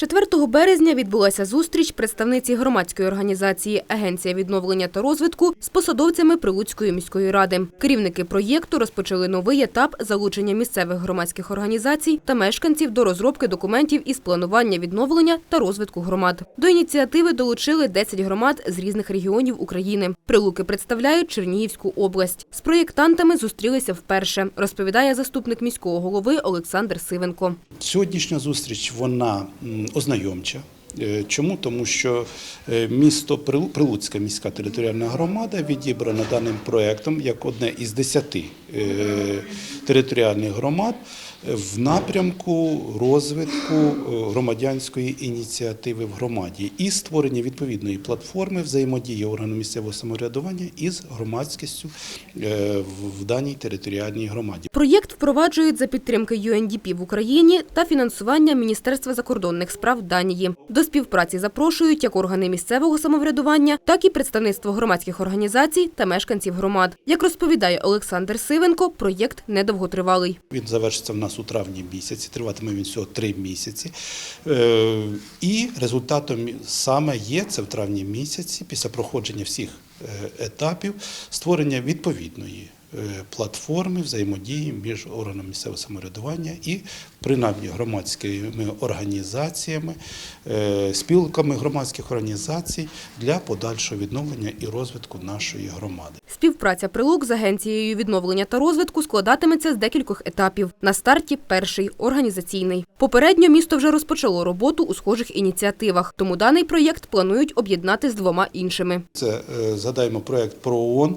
4 березня відбулася зустріч представниці громадської організації Агенція відновлення та розвитку з посадовцями Прилуцької міської ради. Керівники проєкту розпочали новий етап залучення місцевих громадських організацій та мешканців до розробки документів із планування відновлення та розвитку громад. До ініціативи долучили 10 громад з різних регіонів України. Прилуки представляють Чернігівську область. З проєктантами зустрілися вперше, розповідає заступник міського голови Олександр Сивенко. Сьогоднішня зустріч вона ознайомча. Е, Чому? Тому що е, місто Прилу- Прилуцька міська територіальна громада відібрана даним проектом як одне із десяти е, територіальних громад в напрямку розвитку громадянської ініціативи в громаді і створення відповідної платформи взаємодії органу місцевого самоврядування із громадськістю в даній територіальній громаді. Проєкт впроваджують за підтримки UNDP в Україні та фінансування Міністерства закордонних справ Данії. До співпраці запрошують як органи місцевого самоврядування, так і представництво громадських організацій та мешканців громад. Як розповідає Олександр Сивенко, проєкт недовготривалий. Він завершиться в нас у травні місяці, триватиме він всього три місяці. Е, І результатом саме є це в травні місяці, після проходження всіх е, етапів, створення відповідної платформи взаємодії між органами місцевого самоврядування і принаймні громадськими організаціями, е, спілками громадських організацій для подальшого відновлення і розвитку нашої громади. Співпраця прилук з агенцією відновлення та розвитку складатиметься з декількох етапів. На старті перший організаційний. Попередньо місто вже розпочало роботу у схожих ініціативах, тому даний проєкт планують об'єднати з двома іншими. Це е, згадаємо проект про ООН е,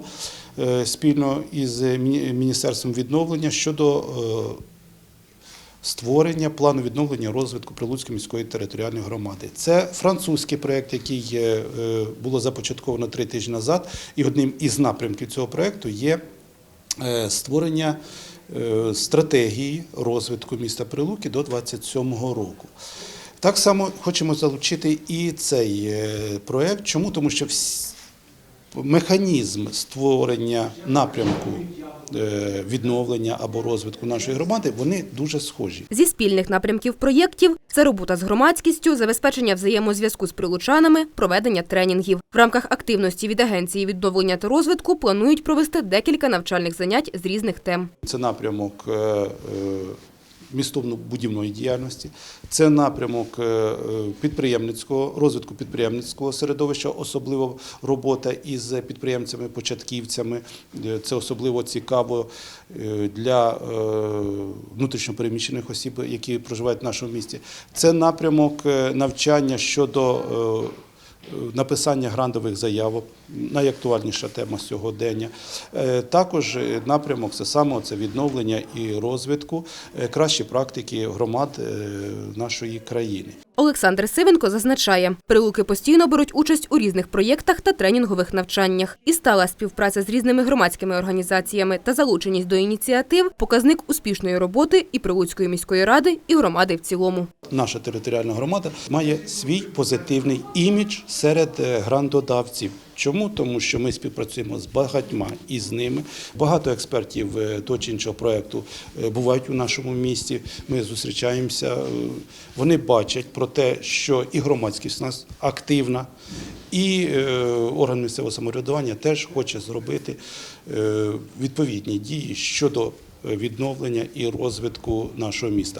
спільно із Міністерством відновлення щодо е, створення плану відновлення розвитку Прилуцької міської територіальної громади. Це французький проект, який е, е, було започатковано три тижні назад, і одним із напрямків цього проекту є е, створення е, стратегії розвитку міста Прилуки до 2027 року. Так само хочемо залучити і цей е, проект. Чому? Тому що механізм створення напрямку е, відновлення або розвитку нашої громади вони дуже схожі. Зі спільних напрямків проєктів це робота з громадськістю, забезпечення взаємозв'язку з прилучанами, проведення тренінгів. В рамках активності від агенції відновлення та розвитку планують провести декілька навчальних занять з різних тем. Це напрямок містовно-будівної діяльності, це напрямок е, підприємницького розвитку підприємницького середовища, особливо робота із підприємцями-початківцями. Е, Це особливо цікаво е, для внутрішньопереміщених осіб, які проживають в нашому місті. Це напрямок навчання щодо написання грантових заявок, найактуальніша тема сьогодення. Е, Також е, напрямок це саме це відновлення і розвитку е, кращі практики громад нашої країни. Олександр Сивенко зазначає, прилуки постійно беруть участь у різних проєктах та тренінгових навчаннях. І стала співпраця з різними громадськими організаціями та залученість до ініціатив показник успішної роботи і Прилуцької міської ради, і громади в цілому. Наша територіальна громада має свій позитивний імідж серед е, грантодавців. Чому? Тому що ми співпрацюємо з багатьма із ними. Багато експертів е, того чи іншого проєкту е, бувають у нашому місті. Ми зустрічаємося. е, Вони бачать про те, що і громадськість у нас активна, і орган місцевого самоврядування теж хоче зробити відповідні дії щодо відновлення і розвитку нашого міста.